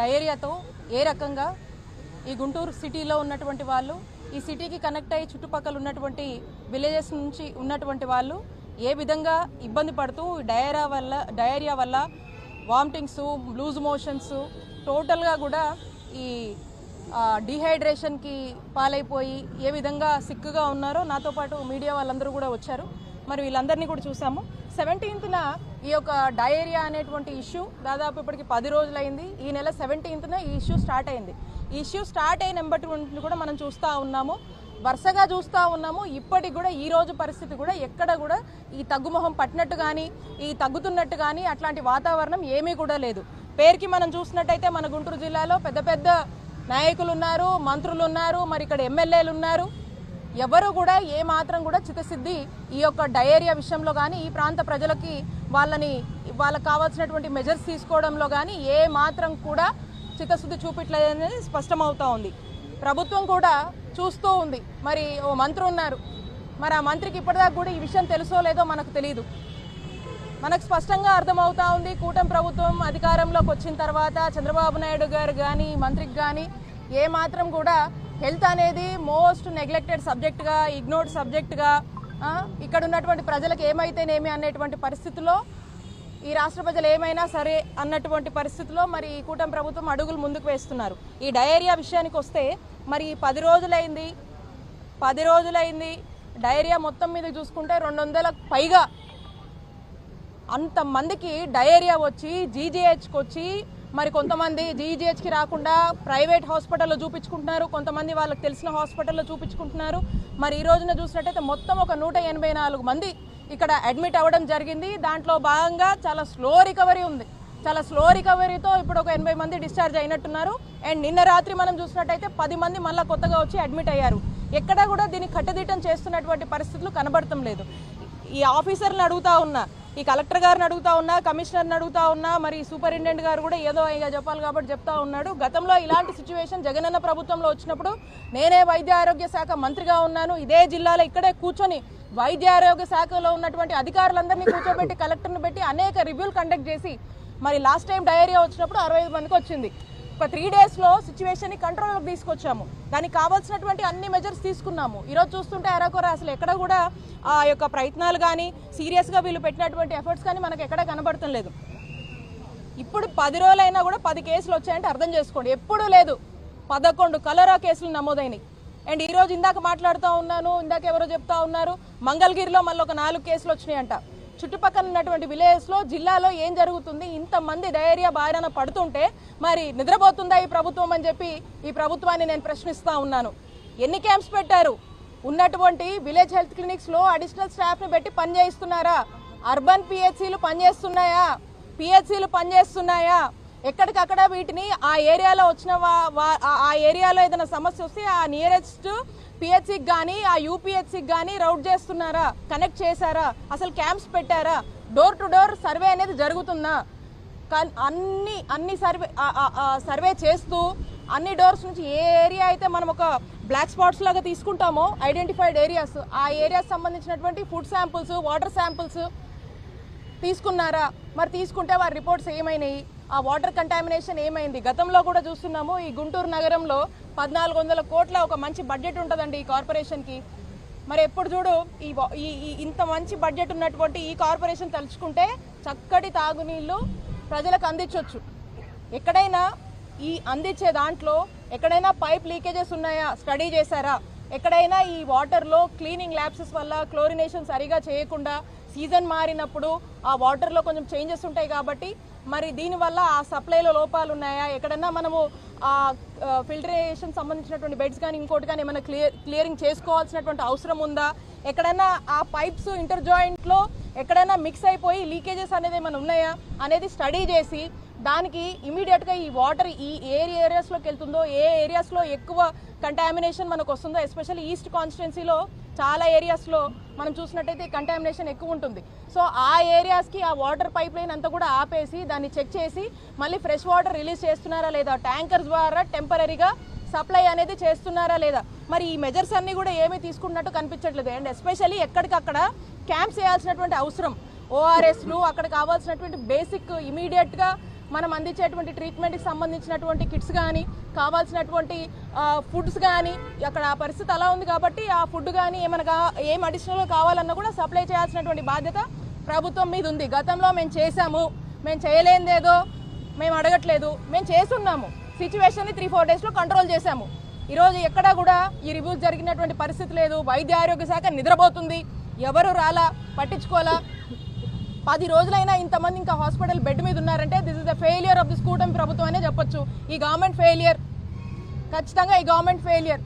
ధైర్యతో ఏ రకంగా ఈ గుంటూరు సిటీలో ఉన్నటువంటి వాళ్ళు ఈ సిటీకి కనెక్ట్ అయ్యి చుట్టుపక్కల ఉన్నటువంటి విలేజెస్ నుంచి ఉన్నటువంటి వాళ్ళు ఏ విధంగా ఇబ్బంది పడుతూ డయేరియా వల్ల డయేరియా వల్ల వామిటింగ్స్ లూజ్ మోషన్స్ టోటల్గా కూడా ఈ డిహైడ్రేషన్కి పాలైపోయి ఏ విధంగా సిక్కుగా ఉన్నారో నాతో పాటు మీడియా వాళ్ళందరూ కూడా వచ్చారు. మరి వీళ్ళందరినీ కూడా చూసాము. సెవెంటీన్త్న ఈ యొక్క డయేరియా అనేటువంటి ఇష్యూ దాదాపు ఇప్పటికి పది రోజులైంది. ఈ నెల సెవెంటీన్త్న ఈ ఇష్యూ స్టార్ట్ అయింది. ఈ ఇష్యూ స్టార్ట్ అయిన బట్టి కూడా మనం చూస్తూ ఉన్నాము. వరుసగా చూస్తూ ఉన్నాము. ఇప్పటికి కూడా ఈ రోజు పరిస్థితి కూడా ఎక్కడ కూడా ఈ తగ్గుముఖం పట్టినట్టు కానీ ఈ తగ్గుతున్నట్టు కానీ అట్లాంటి వాతావరణం ఏమీ కూడా లేదు. పేరుకి మనం చూసినట్టయితే మన గుంటూరు జిల్లాలో పెద్ద పెద్ద నాయకులు ఉన్నారు మంత్రులు ఉన్నారు మరి ఇక్కడ ఎమ్మెల్యేలు ఉన్నారు ఎవరు కూడా ఏ మాత్రం కూడా చిత్తశుద్ధి ఈ యొక్క డయేరియా విషయంలో కానీ ఈ ప్రాంత ప్రజలకి వాళ్ళని వాళ్ళకి కావాల్సినటువంటి మెజర్స్ తీసుకోవడంలో కానీ ఏ మాత్రం కూడా చిత్తశుద్ధి చూపించలేదనేది స్పష్టమవుతా ఉంది. ప్రభుత్వం కూడా చూస్తూ ఉంది. మరి ఓ మంత్రి ఉన్నారు. మరి ఆ మంత్రికి ఇప్పటిదాకా కూడా ఈ విషయం తెలుసో లేదో మనకు తెలియదు మనకు స్పష్టంగా అర్థమవుతా ఉంది. కూటమి ప్రభుత్వం అధికారంలోకి వచ్చిన తర్వాత చంద్రబాబు నాయుడు గారు కానీ మంత్రికి కానీ ఏ మాత్రం కూడా హెల్త్ అనేది మోస్ట్ నెగ్లెక్టెడ్ సబ్జెక్ట్గా ఇగ్నోర్డ్ సబ్జెక్ట్గా ఇక్కడ ఉన్నటువంటి ప్రజలకు ఏమైతేనేమి అనేటువంటి పరిస్థితిలో ఈ రాష్ట్ర ప్రజలు ఏమైనా సరే అన్నటువంటి పరిస్థితిలో మరి ఈ కూటమి ప్రభుత్వం అడుగులు ముందుకు వేస్తున్నారు. ఈ డయేరియా విషయానికి వస్తే మరి పది రోజులైంది పది రోజులైంది డయేరియా మొత్తం మీద చూసుకుంటే రెండు వందలకు పైగా అంతమందికి డయేరియా వచ్చి జీజీహెచ్కి వచ్చి మరి కొంతమంది జీజీహెచ్కి రాకుండా ప్రైవేట్ హాస్పిటల్లో చూపించుకుంటున్నారు. కొంతమంది వాళ్ళకి తెలిసిన హాస్పిటల్లో చూపించుకుంటున్నారు. మరి ఈ రోజున చూసినట్టయితే మొత్తం ఒక నూట ఎనభై నాలుగు మంది ఇక్కడ అడ్మిట్ అవ్వడం జరిగింది. దాంట్లో భాగంగా చాలా స్లో రికవరీ ఉంది. చాలా స్లో రికవరీతో ఇప్పుడు ఒక ఎనభై మంది డిశ్చార్జ్ అయినట్టున్నారు. అండ్ నిన్న రాత్రి మనం చూసినట్టయితే పది మంది మళ్ళీ కొత్తగా వచ్చి అడ్మిట్ అయ్యారు. ఎక్కడా కూడా దీన్ని కట్టుదిట్టం చేస్తున్నటువంటి పరిస్థితులు కనబడటం లేదు. ఈ ఆఫీసర్ని అడుగుతా ఉన్నా ఈ కలెక్టర్ గారిని అడుగుతా ఉన్నా కమిషనర్ని అడుగుతా ఉన్నా మరి సూపరింటెండెంట్ గారు కూడా ఏదో ఇక చెప్పాలి కాబట్టి చెప్తా ఉన్నాడు. గతంలో ఇలాంటి సిచ్యువేషన్ జగనన్న ప్రభుత్వంలో వచ్చినప్పుడు నేనే వైద్య ఆరోగ్య శాఖ మంత్రిగా ఉన్నాను. ఇదే జిల్లాలో ఇక్కడే కూర్చొని వైద్య ఆరోగ్య శాఖలో ఉన్నటువంటి అధికారులందరినీ కూర్చోబెట్టి కలెక్టర్ని పెట్టి అనేక రివ్యూలు కండక్ట్ చేసి మరి లాస్ట్ టైం డయేరియా వచ్చినప్పుడు అరవై ఐదు మందికి వచ్చింది. ఒక త్రీ డేస్లో సిచ్యువేషన్ని కంట్రోల్లోకి తీసుకొచ్చాము. దానికి కావాల్సినటువంటి అన్ని మెజర్స్ తీసుకున్నాము. ఈరోజు చూస్తుంటే అరకొర అసలు ఎక్కడ కూడా ఆ యొక్క ప్రయత్నాలు కానీ సీరియస్గా వీళ్ళు పెట్టినటువంటి ఎఫర్ట్స్ కానీ మనకు ఎక్కడ కనబడటం లేదు. ఇప్పుడు పది రోజులైనా కూడా పది కేసులు వచ్చాయంటే అర్థం చేసుకోండి. ఎప్పుడూ లేదు. పదకొండు కలరా కేసులు నమోదైనవి అండ్ ఈరోజు ఇందాక మాట్లాడుతూ ఉన్నాను ఇందాక ఎవరో చెప్తా ఉన్నారు మంగళగిరిలో మళ్ళీ ఒక నాలుగు కేసులు వచ్చినాయంట. చుట్టుపక్కల ఉన్నటువంటి విలేజ్లో జిల్లాలో ఏం జరుగుతుంది? ఇంతమంది డయేరియా బారిన పడుతుంటే మరి నిద్రపోతుందా ఈ ప్రభుత్వం అని చెప్పి ఈ ప్రభుత్వాన్ని నేను ప్రశ్నిస్తా ఉన్నాను. ఎన్ని క్యాంప్స్ పెట్టారు? ఉన్నటువంటి విలేజ్ హెల్త్ క్లినిక్స్లో అడిషనల్ స్టాఫ్ని పెట్టి పనిచేయిస్తున్నారా? అర్బన్ పిహెచ్సిలు పనిచేస్తున్నాయా? పిహెచ్సిలు పనిచేస్తున్నాయా? ఎక్కడికక్కడ వీటిని ఆ ఏరియాలో వచ్చిన వా- ఆ- ఆ ఏరియాలో ఏదైనా సమస్య వస్తే ఆ నియరెస్ట్ పిహెచ్సికి కానీ ఆ యూపీహెచ్సికి కానీ రౌట్ చేస్తున్నారా? కనెక్ట్ చేశారా? అసలు క్యాంప్స్ పెట్టారా? డోర్ టు డోర్ సర్వే అనేది జరుగుతుందా? అన్ని అన్ని సర్వే సర్వే చేస్తూ అన్ని డోర్స్ నుంచి ఏ ఏరియా అయితే మనం ఒక బ్లాక్ స్పాట్స్ లాగా తీసుకుంటామో ఐడెంటిఫైడ్ ఏరియాస్ ఆ ఏరియాస్ సంబంధించినటువంటి ఫుడ్ శాంపుల్స్ వాటర్ శాంపుల్స్ తీసుకున్నారా? మరి తీసుకుంటే వారి రిపోర్ట్స్ ఏమైనాయి? ఆ వాటర్ కంటామినేషన్ ఏమైంది? గతంలో కూడా చూస్తున్నాము ఈ గుంటూరు నగరంలో పద్నాలుగు వందల కోట్ల ఒక మంచి బడ్జెట్ ఉంటుందండి ఈ కార్పొరేషన్కి మరి ఎప్పుడు చూడు ఈ ఈ ఈ ఇంత మంచి బడ్జెట్ ఉన్నటువంటి ఈ కార్పొరేషన్ తలుచుకుంటే చక్కటి తాగునీళ్ళు ప్రజలకు అందించవచ్చు ఎక్కడైనా ఈ అందించే దాంట్లో ఎక్కడైనా పైప్ లీకేజెస్ ఉన్నాయా? స్టడీ చేశారా? ఎక్కడైనా ఈ వాటర్లో క్లీనింగ్ ల్యాబ్సెస్ వల్ల క్లోరినేషన్ సరిగా చేయకుండా సీజన్ మారినప్పుడు ఆ వాటర్లో కొంచెం చేంజెస్ ఉంటాయి కాబట్టి మరి దీనివల్ల ఆ సప్లైలో లోపాలు ఉన్నాయా? ఎక్కడన్నా మనము ఆ ఫిల్టరేషన్ సంబంధించినటువంటి బెడ్స్ కానీ ఇంకోటి కానీ ఏమైనా క్లియర్ క్లియరింగ్ చేసుకోవాల్సినటువంటి అవసరం ఉందా? ఎక్కడైనా ఆ పైప్స్ ఇంటర్ జాయింట్లో ఎక్కడైనా మిక్స్ అయిపోయి లీకేజెస్ అనేది ఏమైనా ఉన్నాయా? అనేది స్టడీ చేసి దానికి ఇమీడియట్గా ఈ వాటర్ ఈ ఏ ఏరియాస్లోకి వెళ్తుందో ఏ ఏరియాస్లో ఎక్కువ కంటామినేషన్ మనకు వస్తుందో ఎస్పెషల్లీ ఈస్ట్ కాన్స్టిట్యున్సీలో చాలా ఏరియాస్లో మనం చూసినట్టయితే కంటామినేషన్ ఎక్కువ ఉంటుంది. సో ఆ ఏరియాస్కి ఆ వాటర్ పైప్ లైన్ అంతా కూడా ఆపేసి దాన్ని చెక్ చేసి మళ్ళీ ఫ్రెష్ వాటర్ రిలీజ్ చేస్తున్నారా లేదా ట్యాంకర్ ద్వారా టెంపరీగా సప్లై అనేది చేస్తున్నారా లేదా? మరి ఈ మెజర్స్ అన్నీ కూడా ఏమీ తీసుకున్నట్టు కనిపించట్లేదు. అండ్ ఎస్పెషల్లీ ఎక్కడికక్కడ క్యాంప్స్ చేయాల్సినటువంటి అవసరం. ఓఆర్ఎస్లు అక్కడ కావాల్సినటువంటి బేసిక్ ఇమీడియట్గా మనం అందించేటువంటి ట్రీట్మెంట్కి సంబంధించినటువంటి కిట్స్ కానీ కావాల్సినటువంటి ఫుడ్స్ కానీ అక్కడ పరిస్థితి అలా ఉంది కాబట్టి ఆ ఫుడ్ కానీ ఏమైనా ఏం అడిషనల్ కావాలన్నా కూడా సప్లై చేయాల్సినటువంటి బాధ్యత ప్రభుత్వం మీద ఉంది. గతంలో మేము చేశాము. మేము చేయలేనిదేదో మేము అడగట్లేదు. మేము చేస్తున్నాము. సిచ్యువేషన్ని త్రీ ఫోర్ డేస్లో కంట్రోల్ చేశాము. ఈరోజు ఎక్కడా కూడా ఈ రివ్యూస్ జరిగినటువంటి పరిస్థితి లేదు. వైద్య ఆరోగ్య శాఖ నిద్రపోతుంది. ఎవరు రాలా? పట్టించుకోలా పది రోజులైనా ఇంతమంది ఇంకా హాస్పిటల్ బెడ్ మీద ఉన్నారంటే this is the failure of this కూటమి ప్రభుత్వం అనే చెప్పొచ్చు. ఈ గవర్నమెంట్ ఫెయిలియర్ ఖచ్చితంగా ఈ గవర్నమెంట్ ఫెయిలియర్